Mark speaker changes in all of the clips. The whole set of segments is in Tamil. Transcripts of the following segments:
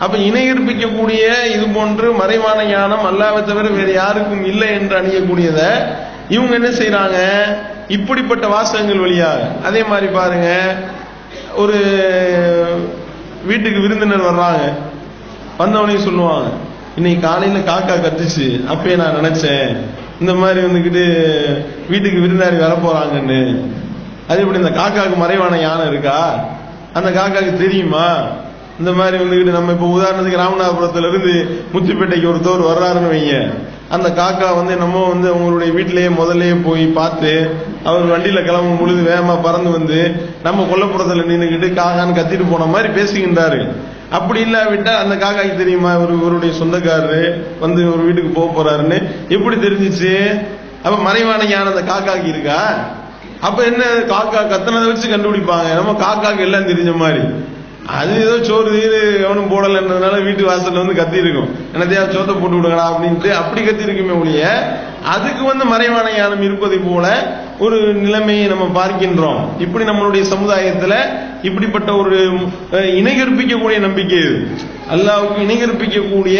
Speaker 1: அப்ப இணையிற்பிக்கக்கூடிய இது போன்று மறைவான ஞானம் அல்லாவை தவிர வேறு யாருக்கும் இல்லை என்று அணியக்கூடியத இவங்க என்ன செய்யறாங்க இப்படிப்பட்ட வாசகங்கள் வழியாக அதே மாதிரி பாருங்க ஒரு வீட்டுக்கு விருந்தினர் வர்றாங்க. வந்தவனையும் சொல்லுவாங்க இன்னைக்கு காலையில காக்கா கத்துச்சு அப்பயே நான் நினைச்சேன். இந்த மாதிரி வந்துக்கிட்டு வீட்டுக்கு விருந்தாளி வர போறாங்கன்னு அது இப்படி இந்த காக்காவுக்கு மறைவான யானை இருக்கா? அந்த காக்காவுக்கு தெரியுமா? இந்த மாதிரி வந்துக்கிட்டு நம்ம இப்போ உதாரணத்துக்கு ராமநாதபுரத்துல இருந்து முத்துப்பேட்டைக்கு ஒருத்தவர் வர்றாருன்னு வைங்க. அந்த காக்கா வந்து நம்ம வந்து அவங்களுடைய வீட்டிலேயே முதல்லயே போய் பார்த்து அவர் வண்டியில கிளம்பும் பொழுது வேகமா பறந்து வந்து நம்ம கொல்லப்புறத்துல நின்றுக்கிட்டு காக்கான்னு கத்திட்டு போன மாதிரி பேசுகின்றாரு. அப்படி இல்லாவிட்டா அந்த காக்காக்கு தெரியுமா? இவர் இவருடைய சொந்தக்காரரு வந்து ஒரு வீட்டுக்கு போக போறாருன்னு. எப்படி தெரிஞ்சிச்சு? அப்ப மறைவான ஞானம் அந்த காக்காக்கு இருக்கா? அப்ப என்ன? காக்கா கத்தனதை வச்சு கண்டுபிடிப்பாங்க. நம்ம காக்காக்கு எல்லாம் தெரிஞ்ச மாதிரி. அது ஏதோ சோறு தீர் எவனும் போடலைன்றதுனால வீட்டு வாசல்ல வந்து கத்தி இருக்கும் என்னத்தையா சோத்தை போட்டு விடுங்கடா அப்படின்ட்டு அப்படி கத்தி இருக்குமே ஒழிய அதுக்கு வந்து மறைவான ஞானம் இருப்பதை போல ஒரு நிலைமையை நம்ம பார்க்கின்றோம். இப்படி நம்மளுடைய சமுதாயத்துல இப்படிப்பட்ட ஒரு அஹ், இணை கற்பிக்கக்கூடிய நம்பிக்கை இது. அல்லாவுக்கு இணை கற்பிக்கக்கூடிய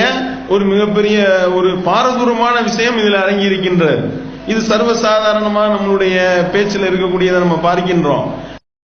Speaker 1: ஒரு மிகப்பெரிய ஒரு பாரதூரமான விஷயம் இதுல அடங்கி இருக்கின்றது இது சர்வசாதாரணமா நம்மளுடைய பேச்சில் இருக்கக்கூடியதை நம்ம பார்க்கின்றோம்.